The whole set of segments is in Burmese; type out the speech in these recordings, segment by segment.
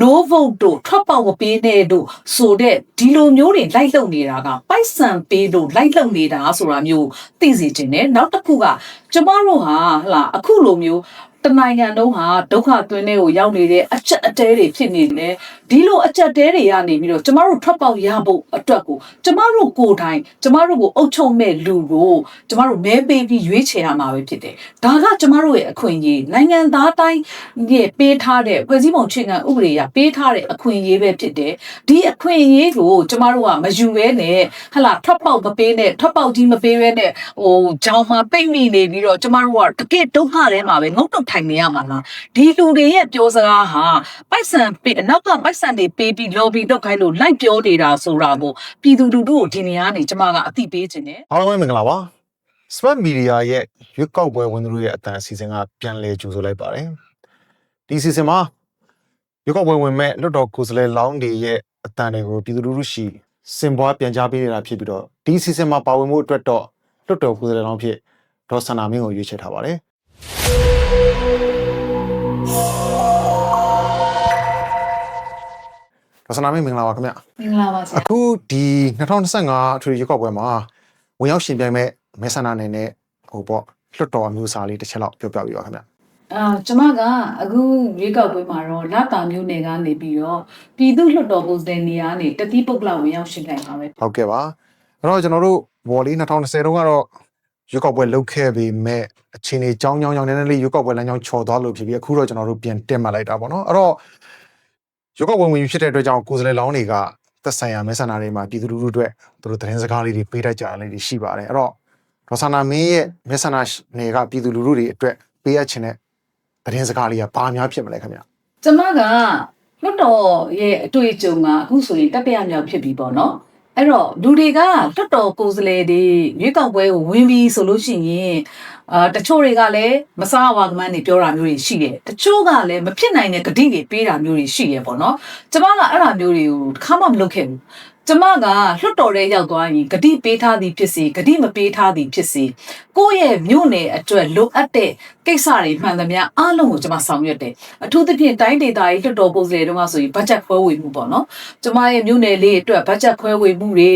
no vote တို့ထွက်ပေါက်မပေးနဲ့တို့ဆိုတဲ့ဒီလိုမျိုးတွေလိုက်လုံနေတာကပိုက်ဆံပေးလို့လိုက်လုံနေတာဆိုတာမျိုးသိစေချင်တယ်နောက်တစ်ခုကကျမတို့ဟာဟလာအခုလိုမျိုးတနိုင်ငံလုံးဟာဒုက္ခသွင်းတဲ့ကိုရောက်နေတဲ့အချက်အတဲတွေဖြစ်နေတယ် ဒီလိုအချက်တဲတွေကနေပြီးတော့ကျမတို့ထွက်ပေါက်ရဖို့အတွက်ကိုကျမတို့ကိုယ်တိုင်ကျမတို့ကိုအုပ်ချုပ်မဲ့လူကိုကျမတို့မဲပေးပြီးရွေးချယ်ရမှာပဲဖြစ်တယ်ဒါကကျမတို့ရဲ့အခွင့်အရေးနိုင်ငံသားတိုင်းရဲ့ပေးထားတဲ့ဖွဲ့စည်းပုံအခြေခံဥပဒေအရပေးထားတဲ့အခွင့်အရေးပဲဖြစ်တယ်ဒီအခွင့်အရေးကိုကျမတို့ကမယူဘဲနဲ့ဟလာထွက်ပေါက်မပေးနဲ့ထွက်ပေါက်ကြီးမပေးဘဲနဲ့ဟိုကြောင်မှာပိတ်မိနေပြီးတော့ကျမတို့ကတကယ်ဒုက္ခထဲမှာပဲငုတ်တုတ်ထိုင်နေရမှာလားဒီလူတွေရဲ့ပြောစကားဟာပိုက်ဆံပေးအနောက်ကပိုက်ဆံတွေပေးပြီး lobby လုပ်ခိုင်းလို့လိုက်ပြောနေတာဆိုတာကိုပြည်သူလူထုကိုဒီနေရာကနေကျမကအသိပေးခြင်းနဲ့အားလုံးပဲမင်္ဂလာပါ Smart Media ရဲ့ရွေးကောက်ပွဲဝင်သူတို့ရဲ့အတန်အစီအစဉ်ကပြန်လည်ကြိုဆိုလိုက်ပါတယ်ဒီအစီအစဉ်မှာရွေးကောက်ပွဲဝင်မဲ့လွတ်တော်ကိုယ်စားလှယ်လောင်းတွေရဲ့အတန်တွေကိုပြည်သူလူထုရှိစင်ပွားပြန်ကြားပေးနေတာဖြစ်ပြီးတော့ဒီအစီအစဉ်မှာပါဝင်မှုအတွက်တော့လွတ်တော်ကိုယ်စားလှယ်လောင်းဖြစ်ဒေါ်ဆန္နာမင်းကိုရွေးချယ်ထားပါတယ် ဒေါ်ဆန္နာမင်းမင်္ဂလာပါခင်ဗျမင်္ဂလာပါဆရာအခုဒီ2025အထွေထွေရွေးကောက်ပွဲမှာဝင်ရောက်ရှင်ပြိုင်မဲ့မဲဆန္ဒနယ်နဲ့ဟိုပေါ့လွတ်တော်အမျိုးအစားလေးတစ်ချက်လောက်ပြောပြပြီးပါခင်ဗျအာကျမကအခုရွေးကောက်ပွဲမှာတော့လတာမျိုးနယ်ကနေပြီးတော့ပြည်သူ့လွှတ်တော်ကိုယ်စားလှယ်နေရာကနေတတိပုဂ္ဂလဝင်ရောက်ရှင်တိုင်းပါပဲဟုတ်ကဲ့ပါအဲ့တော့ကျွန်တော်တို့ဘော်လီ2020တုန်းကတော့ရွေးကောက်ပွဲလုပ်ခဲ့ပေမဲ့အချိန်ကြီးကြောင်းကြောင်းကြောင်းနည်းနည်းလေးရွေးကောက်ပွဲလမ်းကြောင်းချော်သွားလို့ဖြစ်ပြီးအခုတော့ကျွန်တော်တို့ပြန်တက်မှတ်လိုက်တာပေါ့နော်အဲ့တော့ ရွေးကောက်ပွဲဝင်ပြီးဖြစ်တဲ့အတွက်ကြောင့်ကိုယ်စားလှယ်လောင်းတွေကသက်ဆိုင်ရာမဲဆန္ဒတွေမှာပြည်သူလူထုအတွက်သူတို့သတင်းစကားလေးတွေပေးတတ်ကြတာလေးတွေရှိပါတယ်အဲ့တော့ဒေါ်ဆန္ဒမင်းရဲ့မဲဆန္ဒနယ်ကပြည်သူလူထုတွေအတွက်ပေးရချင်တဲ့သတင်းစကားလေးကဘာများဖြစ်မလဲခင်ဗျကျမကလွှတ်တော်ရဲ့အတွေ့အကြုံကအခုဆိုရင်တက်ပြရမြောက်ဖြစ်ပြီပေါ့နော် အဲ့တော့လူတွေကလွှတ်တော်ကိုယ်စားလှယ်တွေရွေးကောက်ပွဲကိုဝင်ပြီးဆိုလို့ရှိရင်အာတချို့တွေကလည်းမစားဝါကမန်းတွေပြောတာမျိုးတွေရှိတယ်တချို့ကလည်းမဖြစ်နိုင်တဲ့ဂတိတွေပေးတာမျိုးတွေရှိရပေါ့နော်ကျမကအဲ့ဒါမျိုးတွေကိုတစ်ခါမှမလုပ်ခဲ့ဘူး ကျမကလွှတ်တော်ထဲရောက်သွားရင်ဂတိပေးထားသည်ဖြစ်စေဂတိမပေးထားသည်ဖြစ်စေကိုယ့်ရဲ့မြို့နယ်အတွက်လိုအပ်တဲ့ကိစ္စတွေမှန်သမျှအားလုံးကိုကျမဆောင်ရွက်တယ်အထူးသဖြင့်တိုင်းဒေသကြီးလွှတ်တော်ကိုယ်စားလှယ်တုန်းကဆိုရင်ဘတ်ဂျက်ခွဲဝေမှုပေါ့နော်ကျမရဲ့မြို့နယ်လေးအတွက်ဘတ်ဂျက်ခွဲဝေမှုတွေ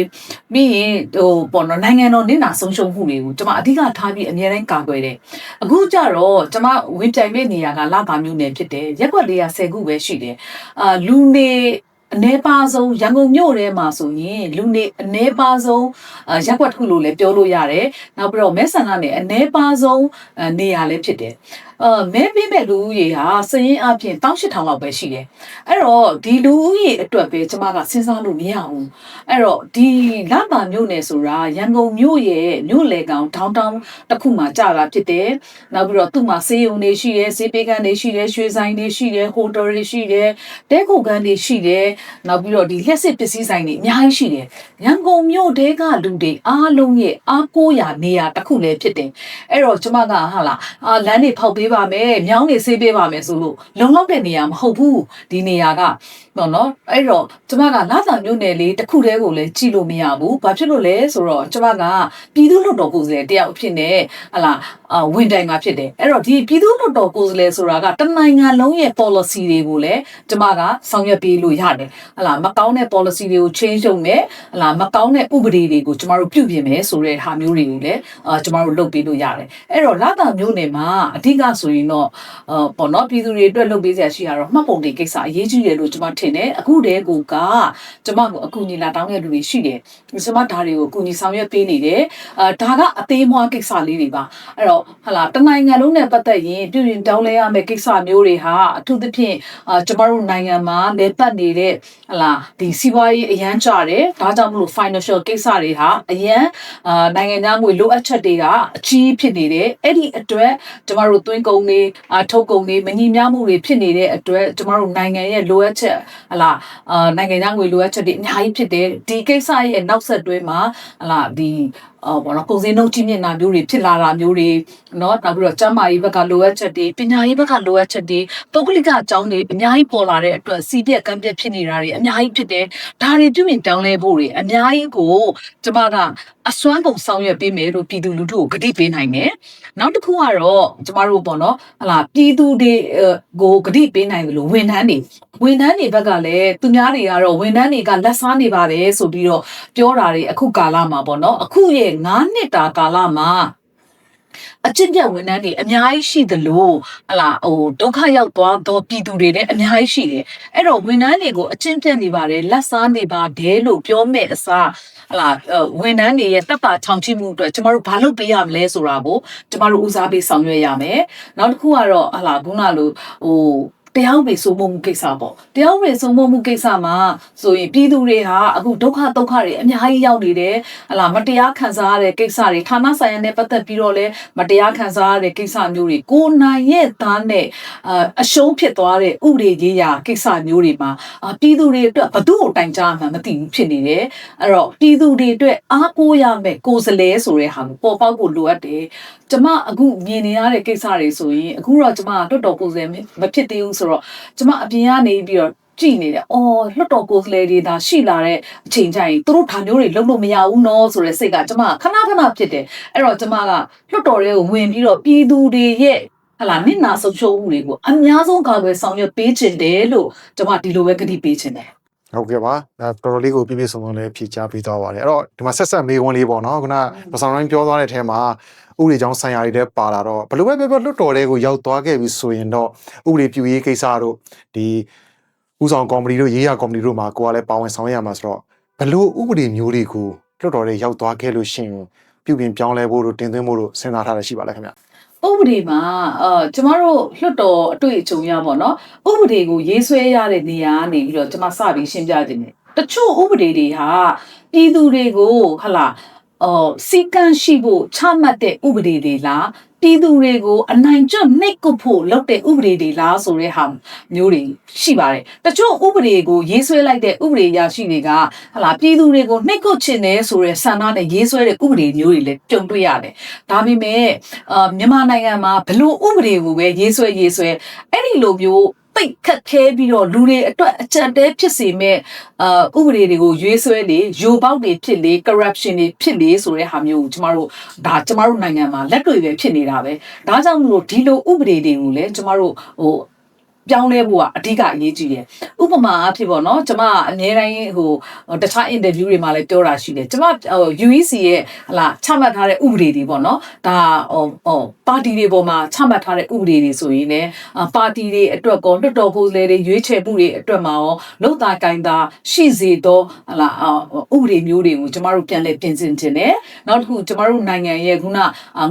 ပြီးရင်ဟိုပေါ့နော်နိုင်ငံတော်နေနာဆုံးရှုံးမှုတွေကိုကျမအဓိကထားပြီးအမြဲတမ်းကာကွယ်တယ်အခုကျတော့ကျမဝင်ပြိုင်မဲ့နေရာကလကာမြို့နယ်ဖြစ်တယ်ရက်ွက်လေးက10ခုပဲရှိတယ်အာလူနေ အ ਨੇ ပါဆုံးရန်ကုန်မြို့ထဲမှာဆိုရင်လူနေအ ਨੇ ပါဆုံးအာရက်ွက်တစ်ခုလို့လည်းပြောလို့ရတယ်နောက်ပြီးတော့မဲဆန္ဒနယ်အ ਨੇ ပါဆုံးအာနေရာလည်းဖြစ်တယ် အာမဲပေးမဲ့လူဦးရေဟာစရင်အပြင်18000လောက်ပဲရှိတယ်အဲ့တော့ဒီလူဦးရေအတွက်ပဲကျမကစဉ်းစားလို့မရဘူးအဲ့တော့ဒီလပါမြို့နယ်ဆိုတာရန်ကုန်မြို့ရဲ့မြို့လေကောင်ဒေါင်းတောင်းတစ်ခုမှကြာတာဖြစ်တယ်နောက်ပြီးတော့သူ့မှာစေးရုံတွေရှိတယ်စေးပေးကန်တွေရှိတယ်ရွှေဆိုင်တွေရှိတယ်ဟိုတယ်တွေရှိတယ်တဲခုကန်တွေရှိတယ်နောက်ပြီးတော့ဒီလျှက်စစ်ပစ္စည်းဆိုင်တွေအများကြီးရှိတယ်ရန်ကုန်မြို့တဲကလူတွေအားလုံးရဲ့အားကိုးရာနေရာတစ်ခုလည်းဖြစ်တယ်အဲ့တော့ကျမကဟာလာအာလမ်းတွေဖောက်ပေးပါမယ်မြောင်းတွေဆေးပေးပါမယ်ဆိုလို့လုံလောက်တဲ့နေရာမဟုတ်ဘူးဒီနေရာကပေါ့နော်အဲ့တော့ကျမကလာသာမြို့နယ်လေးတစ်ခုတည်းကိုလည်းကြည့်လို့မရဘူးဘာဖြစ်လို့လဲဆိုတော့ကျမကပြည်သူ့လွှတ်တော်ကိုယ်စားလှယ်တယောက်အဖြစ်နဲ့ဟလာအာဝင်တိုင်မှာဖြစ်တယ်အဲ့တော့ဒီပြည်သူ့လွှတ်တော်ကိုယ်စားလှယ်ဆိုတာကတနိုင်ငံလုံးရဲ့ policy တွေကိုလည်းကျမကဆောင်ရွက်ပေးလို့ရတယ်ဟလာမကောင်းတဲ့ policy တွေကို change လုပ်မယ်ဟလာမကောင်းတဲ့ဥပဒေတွေကိုကျမတို့ပြုပြင်မယ်ဆိုတဲ့ဟာမျိုးတွေကိုလည်းအာကျမတို့လုပ်ပေးလို့ရတယ်အဲ့တော့လာသာမြို့နယ်မှာအဓိကဆိုရင်တော့အာပေါ့နော်ပြည်သူတွေအတွက်လုပ်ပေးစရာရှိရတော့မှတ်ပုံတင်ကိစ္စအရေးကြီးတယ်လို့ကျမထင်တယ်အခုတည်းကကျမကိုအကူအညီလာတောင်းတဲ့လူတွေရှိတယ်ကျမဒါတွေကိုအကူအညီဆောင်ရွက်ပေးနေတယ်အာဒါကအသေးမွှားကိစ္စလေးတွေပါအဲ့တော့ဟလာတနိုင်ငံလုံးနဲ့ပတ်သက်ရင်ပြည်ရင်တောင်းလဲရမယ့်ကိစ္စမျိုးတွေဟာအထူးသဖြင့်အာကျမတို့နိုင်ငံမှာလေပတ်နေတဲ့ဟလာဒီစီးပွားရေးအရန်ကြတယ်ဒါကြောင့်မလို့ financial ကိစ္စတွေဟာအရန်အာနိုင်ငံသားငွေလိုအပ်ချက်တွေကအကြီးဖြစ်နေတယ်အဲ့ဒီအတွက်ကျမတို့သွင်းကုန်တွေအာထုတ်ကုန်တွေမညီမျှမှုတွေဖြစ်နေတဲ့အတွက်ကျမတို့နိုင်ငံရဲ့လိုအပ်ချက်ဟလာအာနိုင်ငံသားငွေလိုအပ်ချက်တွေအများကြီးဖြစ်တယ်ဒီကိစ္စရဲ့နောက်ဆက်တွဲမှာဟလာဒီ အော်ဘောနော်ကုန်စည်နှုန်းကြီးမြင့်တာမျိုးတွေဖြစ်လာတာမျိုးတွေနော်နောက်ပြီးတော့ကျန်းမာရေးဘက်ကလိုအပ်ချက်တွေပညာရေးဘက်ကလိုအပ်ချက်တွေပုဂ္ဂလိကအကြောင်းတွေအများကြီးပေါ်လာတဲ့အတွက်စီးပြက်ကံပြက်ဖြစ်နေတာတွေအများကြီးဖြစ်တယ်ဒါတွေပြုမြင်တောင်းလဲဖို့တွေအများကြီးကိုကျမကအစွမ်းကုန်ဆောင်ရွက်ပေးမယ်လို့ပြည်သူလူထုကိုဂတိပေးနိုင်တယ်နောက်တစ်ခုကတော့ကျမတို့ပေါ့နော်ဟလာပြည်သူတွေကိုဂတိပေးနိုင်တယ်လို့ဝန်ထမ်းတွေဝန်ထမ်းတွေဘက်ကလည်းသူများတွေကတော့ဝန်ထမ်းတွေကလက်စားနေပါတယ်ဆိုပြီးတော့ပြောတာတွေအခုကာလမှာပေါ့နော်အခုရဲ့9နှစ်တာကာလမှာအကျင့်ပြတ်ဝန်ထမ်းတွေအများကြီးရှိသလိုဟလာဟိုဒုက္ခရောက်သွားတော့ပြည်သူတွေလည်းအများကြီးရှိတယ်အဲ့တော့ဝန်ထမ်းတွေကိုအကျင့်ပြတ်နေပါတယ်လက်စားနေပါတယ်လို့ပြောမဲ့အစားဟလာဝန်ထမ်းတွေရဲ့တပ်ပါချောင်ချိမှုအတွက်ကျမတို့ဘာလုပ်ပေးရမလဲဆိုတာကိုကျမတို့ဦးစားပေးဆောင်ရွက်ရမယ်နောက်တစ်ခုကတော့ဟလာခုနလိုဟို တရားဥပဒေစိုးမိုးမှုကိစ္စပေါ့တရားဥပဒေစိုးမိုးမှုကိစ္စမှာဆိုရင်ပြည်သူတွေဟာအခုဒုက္ခဒုက္ခတွေအများကြီးရောက်နေတယ်ဟလာမတရားခံစားရတဲ့ကိစ္စတွေဌာနဆိုင်ရာနဲ့ပတ်သက်ပြီးတော့လည်းမတရားခံစားရတဲ့ကိစ္စမျိုးတွေကိုနိုင်ရဲ့သားနဲ့အာအရှုံးဖြစ်သွားတဲ့ဥပဒေကြီးရာကိစ္စမျိုးတွေမှာအာပြည်သူတွေအတွက်ဘသူ့ကိုတိုင်ကြားမှမသိဘူးဖြစ်နေတယ်အဲ့တော့ပြည်သူတွေအတွက်အားကိုးရမယ်ကိုယ်စလဲဆိုတဲ့ဟာကိုပေါ်ပေါက်ဖို့လိုအပ်တယ်ကျမအခုမြင်နေရတဲ့ကိစ္စတွေဆိုရင်အခုတော့ကျမတော်တော်ကိုယ်စလဲမဖြစ်သေးဘူးဆိုတော့ကျမအပြင်ကနေပြီးတော့ကြည်နေတယ်။အော်လွတ်တော်ကိုယ်စားလှယ်တွေဒါရှိလာတဲ့အချိန်ကျရင်သူတို့ဒါမျိုးတွေလုပ်လို့မရဘူးနော်ဆိုတဲ့စိတ်ကကျမခဏခဏဖြစ်တယ်။အဲ့တော့ကျမကလွတ်တော်တွေကိုဝင်ပြီးတော့ပြည်သူတွေရဲ့ဟလာနစ်နာဆုံးရှုံးမှုတွေကိုအများဆုံးကာကွယ်ဆောင်ရွက်ပေးခြင်းတယ်လို့ကျမဒီလိုပဲကတိပေးခြင်းတယ် ဟုတ်ကဲ့ပါဒါတော်တော်လေးကိုပြည့်ပြည့်စုံစုံလေးဖြေချပေးသွားပါတယ်အဲ့တော့ဒီမှာဆက်ဆက်မေးခွန်းလေးပေါ့နော်ခုနပဆောင်တိုင်းပြောသွားတဲ့အထဲမှာဥပဒေကြောင်းဆိုင်ရာတွေလည်းပါလာတော့ဘယ်လိုပဲပြောပြောလွတ်တော်တွေကိုရောက်သွားခဲ့ပြီဆိုရင်တော့ဥပဒေပြုရေးကိစ္စတို့ဒီဥဆောင်ကော်မတီတို့ရေးရကော်မတီတို့မှာကိုကလည်းပါဝင်ဆောင်ရွက်ရမှာဆိုတော့ဘယ်လိုဥပဒေမျိုးတွေကိုလွတ်တော်တွေရောက်သွားခဲ့လို့ရှိရင်ပြုပြင်ပြောင်းလဲဖို့တို့တင်သွင်းဖို့တို့စဉ်းစားထားရရှိပါလဲခင်ဗျ ဥပဒေမှာအာကျမတို့လွတ်တော်အတွေ့အကြုံရပါတော့ဥပဒေကိုရေးဆွဲရတဲ့နေရာကနေပြီးတော့ကျမစပြီးရှင်းပြခြင်းတယ်တချို့ဥပဒေတွေဟာပြည်သူတွေကိုဟလာအော်စီကံရှိဖို့ချမှတ်တဲ့ဥပဒေတွေလား ပြည်သူတွေကိုအနိုင်ကျင့်နှိပ်ကွပ်ဖို့လုပ်တဲ့ဥပဒေတွေလားဆိုတဲ့ဟာမျိုးတွေရှိပါတယ်တချို့ဥပဒေကိုရေးဆွဲလိုက်တဲ့ဥပဒေရရှိတွေကဟလာပြည်သူတွေကိုနှိပ်ကွပ်ချင်တယ်ဆိုတဲ့ဆန္ဒနဲ့ရေးဆွဲတဲ့ဥပဒေမျိုးတွေလည်းကြုံတွေ့ရတယ်ဒါပေမဲ့အာမြန်မာနိုင်ငံမှာဘလို့ဥပဒေကိုပဲရေးဆွဲရေးဆွဲအဲ့ဒီလိုမျိုး ပိတ်ခတ်ခဲပြီးတော့လူတွေအတွက်အကြက်တဲဖြစ်စေမဲ့အာဥပဒေတွေကိုရွေးဆွဲလေယိုပေါက်တွေဖြစ်လေ corruption တွေဖြစ်လေဆိုတဲ့ဟာမျိုးကိုကျမတို့ဒါကျမတို့နိုင်ငံမှာလက်တွေ့ပဲဖြစ်နေတာပဲဒါကြောင့်မလို့ဒီလိုဥပဒေတွေကိုလည်းကျမတို့ဟို ပြောင်းလဲဖို့ကအဓိကအရေးကြီးတယ်။ဥပမာအဖြစ်ပေါ့နော်ကျမအများတိုင်းဟိုတခြား interview တွေမှာလည်းပြောတာရှိတယ်။ကျမဟို UEC ရဲ့ဟလာချမှတ်ထားတဲ့ဥပဒေတွေပေါ့နော်။ဒါဟိုဟိုပါတီတွေပေါ်မှာချမှတ်ထားတဲ့ဥပဒေတွေဆိုရင်လည်းပါတီတွေအတွက်ကောလွတ်တော်ကိုယ်စားလှယ်တွေရွေးချယ်မှုတွေအတွက်မှာရောလုံသားကိုင်းသားရှိစေသောဟလာဥပဒေမျိုးတွေကိုကျမတို့ပြန်လည်ပြင်ဆင်ခြင်းနဲ့နောက်တစ်ခုကျမတို့နိုင်ငံရဲ့ခုန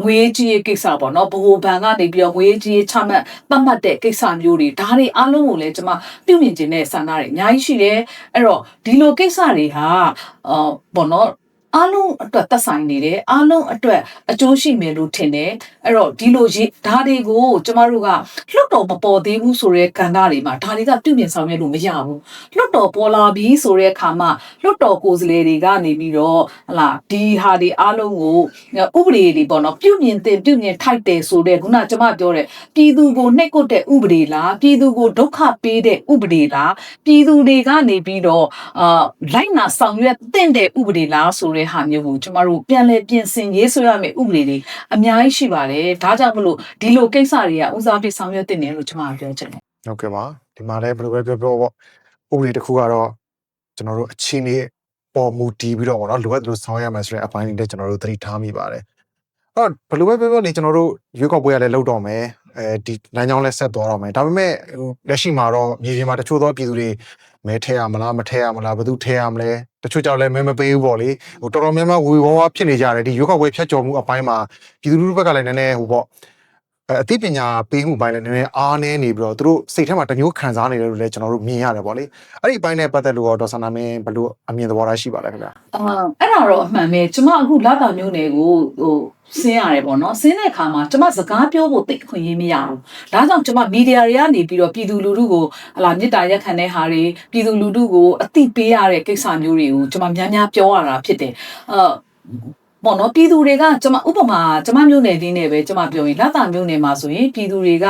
ငွေကြီးရေးကိစ္စပေါ့နော်ဗဟိုဘဏ်ကနေပြီးတော့ငွေကြီးရေးချမှတ်ပတ်မှတ်တဲ့ကိစ္စမျိုးတွေဒါတွေအားလုံးကိုလည်းကျမပြုမြင်ခြင်းနဲ့ဆန္ဒတွေအများကြီးရှိတယ်အဲ့တော့ဒီလိုကိစ္စတွေဟာအော်ပေါ့နော် အားလုံးအတွက်သက်ဆိုင်နေတယ်အားလုံးအတွက်အကျိုးရှိမယ်လို့ထင်တယ်အဲ့တော့ဒီလိုရေးဓာတ်တွေကိုကျမတို့ကလွတ်တော်မပေါ်သေးဘူးဆိုတဲ့ကဏ္ဍတွေမှာဓာတ်တွေကပြုပြင်ဆောင်ရွက်လို့မရဘူးလွတ်တော်ပေါ်လာပြီဆိုတဲ့အခါမှာလွတ်တော်ကိုယ်စားလှယ်တွေကနေပြီးတော့ဟလာဒီဟာတွေအားလုံးကိုဥပဒေတွေပေါ့နော်ပြုပြင်တင်ပြုပြင်ထိုက်တယ်ဆိုတဲ့ခုနကျမပြောတဲ့ပြည်သူကိုနှိပ်ကွပ်တဲ့ဥပဒေလားပြည်သူကိုဒုက္ခပေးတဲ့ဥပဒေလားပြည်သူတွေကနေပြီးတော့အာလိုက်နာဆောင်ရွက်သင့်တဲ့ဥပဒေလားဆိုတဲ့ဟာမျိုးကိုကျမတို့ပြန်လည်ပြင်ဆင်ရေးဆွဲရမယ့်ဥပဒေတွေအများကြီးရှိပါတယ်ဒါကြောင့်မလို့ဒီလိုကိစ္စတွေကဦးစားပေးဆောင်ရွက်သင့်တယ်လို့ကျမကပြောချင်တယ်ဟုတ်ကဲ့ပါဒီမှာလည်းဘယ်လိုပဲပြောပြောပေါ့ဥပဒေတစ်ခုကတော့ကျွန်တော်တို့အချင်းလေးပေါ်မူတည်ပြီးတော့ပေါ့နော်လိုအပ်သလိုဆောင်ရွက်ရမယ်ဆိုတဲ့အပိုင်းတွေကျွန်တော်တို့သတိထားမိပါတယ်အဲ့တော့ဘယ်လိုပဲပြောပြောနေကျွန်တော်တို့ရွေးကောက်ပွဲရလဲလောက်တော့မယ် အဲဒီလမ်းကြောင်းလဲဆက်သွားတော့မယ်ဒါပေမဲ့ဟိုလက်ရှိမှာတော့မြေပြင်မှာတချို့သောပြည်သူတွေမဲထဲရမလားမထဲရမလားဘယ်သူထဲရမလဲတချို့ကြောင့်လည်းမဲမပေးဘူးပေါ့လေဟိုတော်တော်များများဝေဝါးဝါဖြစ်နေကြတယ်ဒီရွေးကောက်ပွဲဖြတ်ကျော်မှုအပိုင်းမှာပြည်သူလူထုဘက်ကလည်းနည်းနည်းဟိုပေါ့ အဲအသိပညာပေးမှုပိုင်းလည်းနည်းနည်းအားနည်းနေပြီးတော့သူတို့စိတ်ထဲမှာတစ်မျိုးခံစားနေတယ်လို့လည်းကျွန်တော်တို့မြင်ရတယ်ပေါ့လေအဲ့ဒီအပိုင်းနဲ့ပတ်သက်လို့တော့ဒေါက်ဆာနာမင်းဘယ်လိုအမြင်သဘောထားရှိပါလဲခင်ဗျာအာအဲ့ဒါတော့အမှန်ပဲကျမအခုလာတာမျိုးနယ်ကိုဟိုဆင်းရတယ်ပေါ့နော်ဆင်းတဲ့အခါမှာကျမစကားပြောဖို့တိတ်ခွင့်ရင်းမရဘူးဒါကြောင့်ကျမမီဒီယာတွေကနေပြီးတော့ပြည်သူလူထုကိုဟလာမေတ္တာရက်ခံတဲ့ဟာတွေပြည်သူလူထုကိုအသိပေးရတဲ့ကိစ္စမျိုးတွေကိုကျမများများပြောရတာဖြစ်တယ်အာ ပေါ့နော်ပြည်သူတွေကကျွန်မဥပမာကျွန်မမျိုးနယ်လေးနဲ့ပဲကျွန်မပြောရင်လတာမျိုးနယ်မှာဆိုရင်ပြည်သူတွေက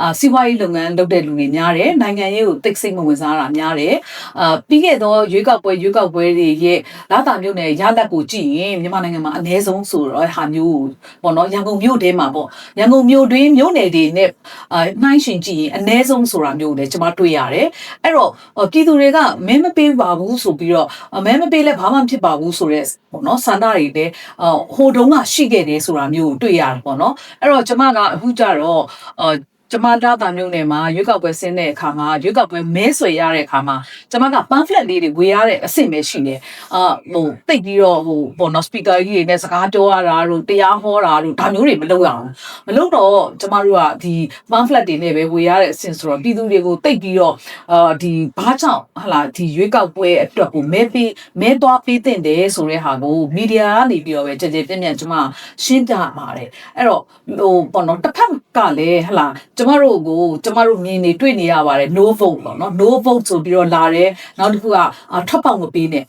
အာစီးပွားရေးလုပ်ငန်းလုပ်တဲ့လူတွေများတယ်နိုင်ငံရေးကိုတိတ်ဆိတ်မဝင်စားတာများတယ်အာပြီးခဲ့သောရွေးကောက်ပွဲရွေးကောက်ပွဲတွေရဲ့လတာမျိုးနယ်ရလက်ကိုကြည့်ရင်မြန်မာနိုင်ငံမှာအ ਨੇ ဆုံးဆိုတော့ဟာမျိုးပေါ့နော်ရန်ကုန်မြို့ထဲမှာပေါ့ရန်ကုန်မြို့တွင်းမြို့နယ်တွေနဲ့အာနှိုင်းယှဉ်ကြည့်ရင်အ ਨੇ ဆုံးဆိုတာမျိုးကိုလည်းကျွန်မတွေ့ရတယ်အဲ့တော့ပြည်သူတွေကမင်းမပေးပါဘူးဆိုပြီးတော့မဲမပေးလဲဘာမှမဖြစ်ပါဘူးဆိုတော့ပေါ့နော်စန္ဒတွေလည်းအော်ဟိုတုန်းကရှိခဲ့တယ်ဆိုတာမျိုးကိုတွေ့ရတယ်ပေါ့နော်အဲ့တော့ကျမကအခုကြတော့အော် ကျမတာတာမျိုးနယ်မှာရွေးကောက်ပွဲဆင်းတဲ့အခါမှာရွေးကောက်ပွဲမဲဆွယ်ရတဲ့အခါမှာကျမက pamphlet လေးတွေဝေရတဲ့အဆင့်ပဲရှိနေအာဟိုတိတ်ပြီးတော့ဟိုပေါ့နော် speaker ကြီးတွေနဲ့စကားပြောရတာတို့တရားဟောတာတို့ဒါမျိုးတွေမလုပ်ရအောင်မလုပ်တော့ကျမတို့ကဒီ pamphlet တွေနဲ့ပဲဝေရတဲ့အဆင့်ဆိုတော့ပြည်သူတွေကိုတိတ်ပြီးတော့အာဒီဘာကြောင့်ဟလာဒီရွေးကောက်ပွဲအတွက်ကိုမဲပေးမဲသွားပေးတဲ့တယ်ဆိုတဲ့ဟာကိုမီဒီယာကနေပြီးတော့ပဲကြည်ကြည်ပြည့်ပြည့်ကျမရှင်းပြပါတယ်အဲ့တော့ဟိုပေါ့နော်တစ်ဖက်ကလည်းဟလာကျမတို့ကိုကျမတို့မြင်နေတွေ့နေရပါတယ် no vote ပေါ့နော် no vote ဆိုပြီးတော့လာတယ်နောက်တစ်ခုကအာထွက်ပေါက်မပေးနဲ့အဲ့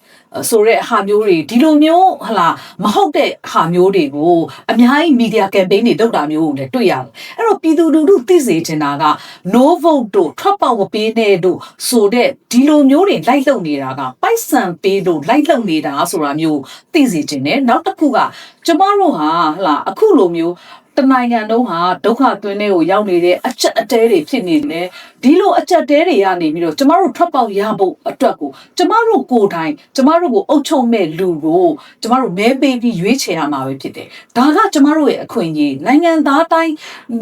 ဆိုတဲ့ဟာမျိုးတွေဒီလိုမျိုးဟလာမဟုတ်တဲ့ဟာမျိုးတွေကိုအများကြီးမီဒီယာကမ်ပိန်းတွေလုပ်တာမျိုးကိုလည်းတွေ့ရတယ်အဲ့တော့ပြည်သူလူထုသိစေချင်တာက no vote တို့ထွက်ပေါက်မပေးနဲ့တို့ဆိုတဲ့ဒီလိုမျိုးတွေလိုက်လုံနေတာကပိုက်ဆံပေးလို့လိုက်လုံနေတာဆိုတာမျိုးသိစေချင်တယ်နောက်တစ်ခုကကျမတို့ဟာဟလာအခုလိုမျိုးတနိုင်ငံလုံးဟာဒုက္ခသွင်းတဲ့ကိုရောက်နေတဲ့အချက်အတဲတွေဖြစ်နေတယ်ဒီလိုအချက်တဲတွေကနေပြီးတော့ကျမတို့ထွက်ပေါက်ရဖို့အတွက်ကိုကျမတို့ကိုယ်တိုင်ကျမတို့ကိုအုပ်ချုပ်မဲ့လူကိုကျမတို့မဲပေးပြီးရွေးချယ်ရမှာပဲဖြစ်တယ်ဒါကကျမတို့ရဲ့အခွင့်အရေးနိုင်ငံသားတိုင်း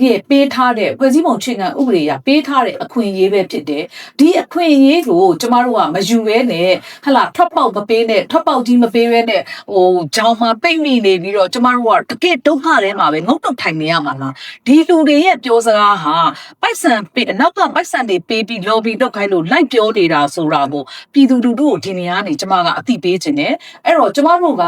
ရဲ့ပေးထားတဲ့ဖွဲ့စည်းပုံအခြေခံဥပဒေအရပေးထားတဲ့အခွင့်အရေးပဲဖြစ်တယ်ဒီအခွင့်အရေးကိုကျမတို့ကမယူရဲနဲ့ဟလာထွက်ပေါက်မပေးနဲ့ထွက်ပေါက်ကြီးမပေးရဲနဲ့ဟိုဂျောင်းမှာပိတ်မိနေပြီးတော့ကျမတို့ကတကယ်ဒုက္ခထဲမှာပဲငုတ်တုတ်ထိုင်နေရမှာလားဒီလူတွေရဲ့ပြောစကားဟာပိုက်ဆံပေးအနောက်ကပိုက်ဆံတွေပေးပြီး lobby လုပ်ခိုင်းလို့လိုက်ပြောနေတာဆိုတာကိုပြည်သူလူထုကိုဒီနေရာကနေကျမကအသိပေးခြင်းနဲ့အဲ့တော့ကျမတို့က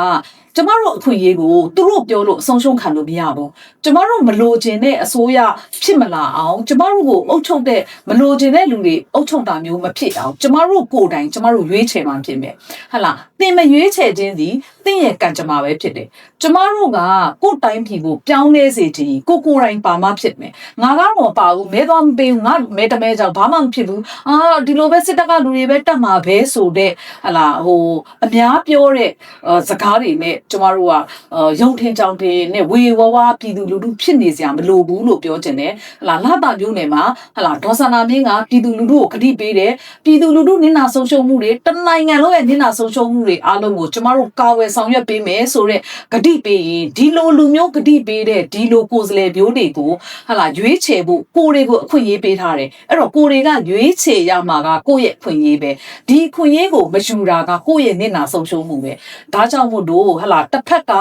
ကျမတို့အခွင့်အရေးကိုသူတို့ပြောလို့အဆုံးရှုံးခံလို့မရဘူးကျမတို့မလိုချင်တဲ့အစိုးရဖြစ်မလာအောင်ကျမတို့ကိုအုပ်ချုပ်တဲ့မလိုချင်တဲ့လူတွေအုပ်ချုပ်တာမျိုးမဖြစ်အောင်ကျမတို့ကိုယ်တိုင်ကျမတို့ရွေးချယ်မှဖြစ်မယ်ဟတ်လားသင်မရွေးချယ်ခြင်းစီသင်ရဲ့ကံကြမ္မာပဲဖြစ်တယ်ကျမတို့ကကိုယ်တိုင်ပြည်ကိုပြောင်းလဲစေခြင်းကိုကိုယ်တိုင်ပါမှဖြစ်မယ်ငါကတော့မပါဘူးမဲသွားမပေးဘူးငါမဲတမဲကြောင့်ဘာမှမဖြစ်ဘူးအာဒီလိုပဲစစ်တပ်ကလူတွေပဲတတ်မှာပဲဆိုတဲ့ဟတ်လားဟိုအများပြောတဲ့အာစကားတွေနဲ့ ကျမတို့ကအာယုံထင်ကြောင်ထင်နဲ့ဝေဝဝပြည်သူလူထုဖြစ်နေစရာမလိုဘူးလို့ပြောချင်တယ်ဟလာလာတာမျိုးနယ်မှာဟလာဒေါ်စနာမင်းကပြည်သူလူထုကိုခတိပေးတယ်ပြည်သူလူထုနင့်နာဆုံးရှုံးမှုတွေတနိုင်ငံလုံးရဲ့နင့်နာဆုံးရှုံးမှုတွေအားလုံးကိုကျမတို့ကာဝယ်ဆောင်ရွက်ပေးမယ်ဆိုတဲ့ဂတိပေးရင်ဒီလိုလူမျိုးဂတိပေးတဲ့ဒီလိုကိုယ်စားလှယ်မျိုးတွေကိုဟလာရွေးချယ်ဖို့ကိုယ်တွေကိုအခွင့်အရေးပေးထားတယ်အဲ့တော့ကိုယ်တွေကရွေးချယ်ရမှာကကိုယ့်ရဲ့အခွင့်အရေးပဲဒီအခွင့်အရေးကိုမယူတာကကိုယ့်ရဲ့နင့်နာဆုံးရှုံးမှုပဲဒါကြောင့်မို့လို့ဟလာတစ်ဖက်က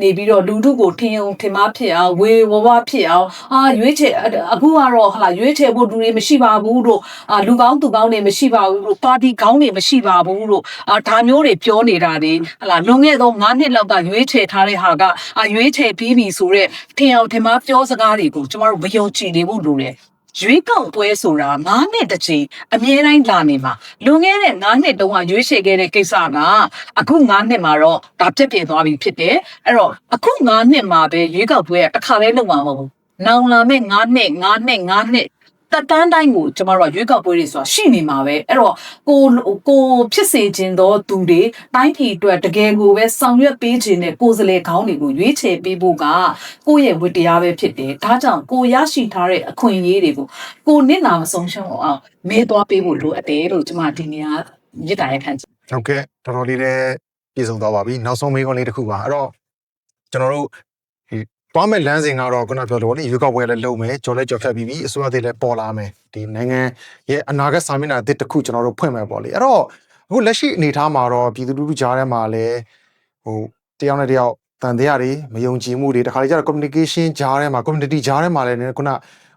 နေပြီးတော့လူထုကိုထင်ုံထင်မှားဖြစ်အောင်ဝေဝဝဖြစ်အောင်အာရွေးချယ်အခုကတော့ဟလာရွေးချယ်ဖို့လူတွေမရှိပါဘူးတို့အာလူကောင်းသူကောင်းတွေမရှိပါဘူးတို့ပါတီကောင်းတွေမရှိပါဘူးတို့အာဒါမျိုးတွေပြောနေတာတွေဟလာလွန်ခဲ့သော9နှစ်လောက်ကရွေးချယ်ထားတဲ့ဟာကအာရွေးချယ်ပြီးပြီဆိုတော့ထင်အောင်ထင်မှားပြောစကားတွေကိုကျမတို့မယုံကြည်နေဖို့လိုတယ် ရွေးကောက်ပွဲဆိုတာ9နှစ်တစ်ချိန်အမြဲတမ်းလာနေမှာလွန်ခဲ့တဲ့9နှစ်တုန်းကရွေးချယ်ခဲ့တဲ့ကိစ္စကအခု9နှစ်မှာတော့ဒါပြည့်ပြည့်သွားပြီဖြစ်တယ်အဲ့တော့အခု9နှစ်မှာပဲရွေးကောက်ပွဲကတစ်ခါလဲလုပ်မှာမဟုတ်ဘူးနောင်လာမယ့်9နှစ်9နှစ်9နှစ် တက်တန်းတိုင်းကိုကျမတို့ကရွေးကောက်ပွဲတွေဆိုတာရှိနေမှာပဲအဲ့တော့ကိုကိုဖြစ်စေခြင်းသောသူတွေတိုင်းပြည်အတွက်တကယ်ကိုပဲဆောင်ရွက်ပေးခြင်းနဲ့ကိုယ်စားလှယ်ခေါင်းတွေကိုရွေးချယ်ပေးဖို့ကကိုယ့်ရဲ့ဝတ္တရားပဲဖြစ်တယ်ဒါကြောင့်ကိုရရှိထားတဲ့အခွင့်အရေးတွေကိုကိုနစ်နာမဆုံးရှုံးအောင်မဲသွားပေးဖို့လိုအပ်တယ်လို့ကျမဒီနေရာမြစ်တာရခံချင်ဟုတ်ကဲ့တော်တော်လေးလည်းပြည့်စုံသွားပါပြီနောက်ဆုံးမေးခွန်းလေးတစ်ခုပါအဲ့တော့ကျွန်တော်တို့ဒီ သွားမဲ့လမ်းစဉ်ကတော့ခုနပြောလို့လေရွေးကောက်ပွဲလည်းလုပ်မယ်ကြော်လဲကြော်ဖြတ်ပြီးပြီအစိုးရသေးလည်းပေါ်လာမယ်ဒီနိုင်ငံရဲ့အနာဂတ်စာမျက်နှာအသစ်တစ်ခုကျွန်တော်တို့ဖွင့်မယ်ပေါ့လေအဲ့တော့အခုလက်ရှိအနေအထားမှာတော့ပြည်သူလူထုကြားထဲမှာလည်းဟိုတယောက်နဲ့တယောက်တန်တရားတွေမယုံကြည်မှုတွေတခါလေကျတော့ communication ကြားထဲမှာ community ကြားထဲမှာလည်းနည်းခုန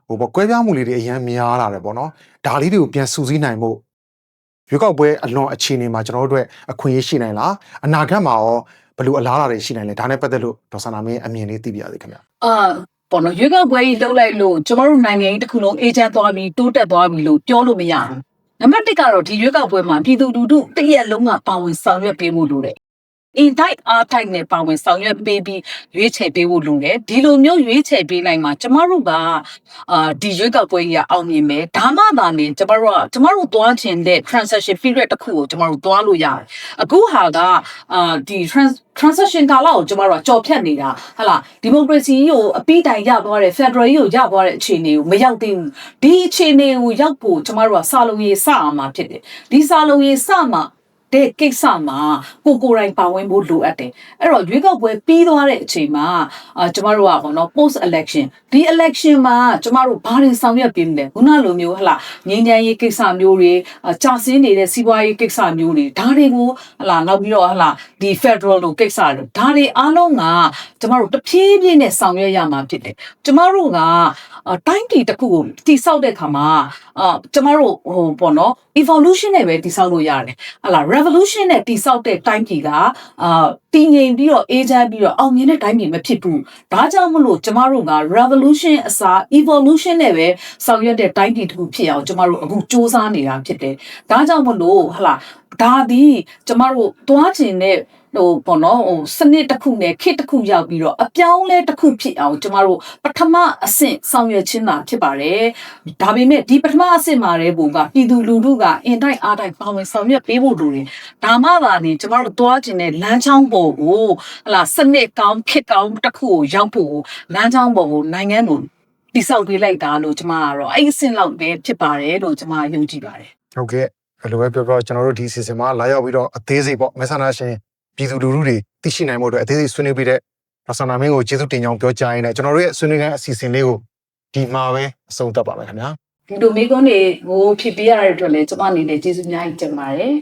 ဟိုပေါ့ကွဲပြားမှုလေးတွေအများများလာတယ်ပေါ့နော်ဒါလေးတွေကိုပြန်စုစည်းနိုင်ဖို့ရွေးကောက်ပွဲအလွန်အခြေအနေမှာကျွန်တော်တို့အတွက်အခွင့်အရေးရှိနိုင်လားအနာဂတ်မှာရော ဘယ်လိုအလားအလာတွေရှိနိုင်လဲဒါနဲ့ပတ်သက်လို့ဒေါက်ဆာနာမင်းအမြင်လေးသိပြရစေခင်ဗျာအာပေါ်တော့ရွေးကောက်ပွဲကြီးလှုပ်လိုက်လို့ကျမတို့နိုင်ငံကြီးတစ်ခုလုံးအေဂျင့်သွားပြီးတိုးတက်သွားပြီလို့ပြောလို့မရဘူးနံပါတ်1ကတော့ဒီရွေးကောက်ပွဲမှာပြည်သူလူထုတရက်လုံးကပါဝင်ဆောင်ရွက်ပေးမှုလိုတယ် in type r type နဲ့ပါဝင်ဆောင်ရွက်ပေးပြီးရွေးချယ်ပေးဖို့လိုတယ်ဒီလိုမျိုးရွေးချယ်ပေးလိုက်မှာကျမတို့ကအာဒီရွေးကောက်ပွဲကြီးကအောင်မြင်မယ်ဒါမှသာနေကျမတို့ကကျမတို့သွားချင်တဲ့ transaction period တစ်ခုကိုကျမတို့သွားလို့ရတယ်အခုဟာကအာဒီ trans transaction ကာလကိုကျမတို့ကကြော်ဖြတ်နေတာဟလာဒီမိုကရေစီကိုအပိတိုင်ရသွားတဲ့ federal ကိုရသွားတဲ့အခြေအနေကိုမရောက်သေးဘူးဒီအခြေအနေကိုရောက်ဖို့ကျမတို့ကစာလုံးရေးစအောင်မှာဖြစ်တယ်ဒီစာလုံးရေးစမှာ တဲ့ကိစ္စမှာကိုကိုယ်တိုင်ပါဝင်ဖို့လိုအပ်တယ်အဲ့တော့ရွေးကောက်ပွဲပြီးသွားတဲ့အချိန်မှာအာကျမတို့ကပေါ့နော် post election ဒီ election မှာကျမတို့ဘာတွေဆောင်ရွက်ပေးမလဲခုနလိုမျိုးဟလာငင်းချမ်းရေးကိစ္စမျိုးတွေအာကြာစင်းနေတဲ့စီးပွားရေးကိစ္စမျိုးတွေဒါတွေကိုဟလာနောက်ပြီးတော့ဟလာဒီ federal လိုကိစ္စတွေဒါတွေအားလုံးကကျမတို့တဖြည်းဖြည်းနဲ့ဆောင်ရွက်ရမှာဖြစ်တယ်ကျမတို့ကအာတိုင်းပြည်တစ်ခုကိုတိဆောက်တဲ့ခါမှာအာကျမတို့ဟိုပေါ့နော် evolution နဲ့ပဲတိဆောက်လို့ရတယ်ဟလာ revolution နဲ့တိဆောက်တဲ့တိုင်းပြည်ကအာတည်ငြိမ်ပြီးတော့အေးချမ်းပြီးတော့အောင်မြင်တဲ့တိုင်းပြည်မဖြစ်ဘူးဒါကြောင့်မလို့ကျမတို့က revolution အစား evolution နဲ့ပဲဆောင်ရွက်တဲ့တိုင်းပြည်တစ်ခုဖြစ်အောင်ကျမတို့အခုစ조사နေတာဖြစ်တယ်ဒါကြောင့်မလို့ဟလာ ဒါသည်ကျမတို့သွားကျင်တဲ့ဟိုပေါ့နော်ဟိုစနစ်တစ်ခုနဲ့ခေတ်တစ်ခုရောက်ပြီးတော့အပြောင်းလဲတစ်ခုဖြစ်အောင်ကျမတို့ပထမအဆင့်ဆောင်ရွက်ခြင်းသာဖြစ်ပါတယ်ဒါပေမဲ့ဒီပထမအဆင့်မှာတဲ့ဘုံကပြည်သူလူထုကအင်တိုက်အားတိုက်ပါဝင်ဆောင်ရွက်ပေးဖို့လိုတယ်ဒါမှသာနေကျမတို့သွားကျင်တဲ့လမ်းကြောင်းပေါ်ကိုဟလာစနစ်ကောင်းခေတ်ကောင်းတစ်ခုကိုရောက်ဖို့လမ်းကြောင်းပေါ်ကိုနိုင်ငံကိုတိဆောက်ပေးလိုက်တာလို့ကျမကတော့အဲ့ဒီအဆင့်လောက်ပဲဖြစ်ပါတယ်လို့ကျမယုံကြည်ပါတယ်ဟုတ်ကဲ့ ဘယ်လိုပဲပြောပြောကျွန်တော်တို့ဒီ season မှာလာရောက်ပြီးတော့အသေးစိတ်ပေါ့မဲဆန္ဒရှင်ပြည်သူလူထုတွေသိရှိနိုင်မှုအတွက်အသေးစိတ်ဆွေးနွေးပြီးတဲ့ဆန္ဒမင်းကိုကျေးဇူးတင်ကြောင်းပြောကြားရင်းနဲ့ကျွန်တော်တို့ရဲ့ဆွေးနွေးခန်းအစီအစဉ်လေးကိုဒီမှာပဲအဆုံးသတ်ပါမယ်ခင်ဗျာဒီလိုမိကုန်းတွေကိုဖြစ်ပြရတဲ့အတွက်လည်းကျမအနေနဲ့ကျေးဇူးအများကြီးတင်ပါတယ်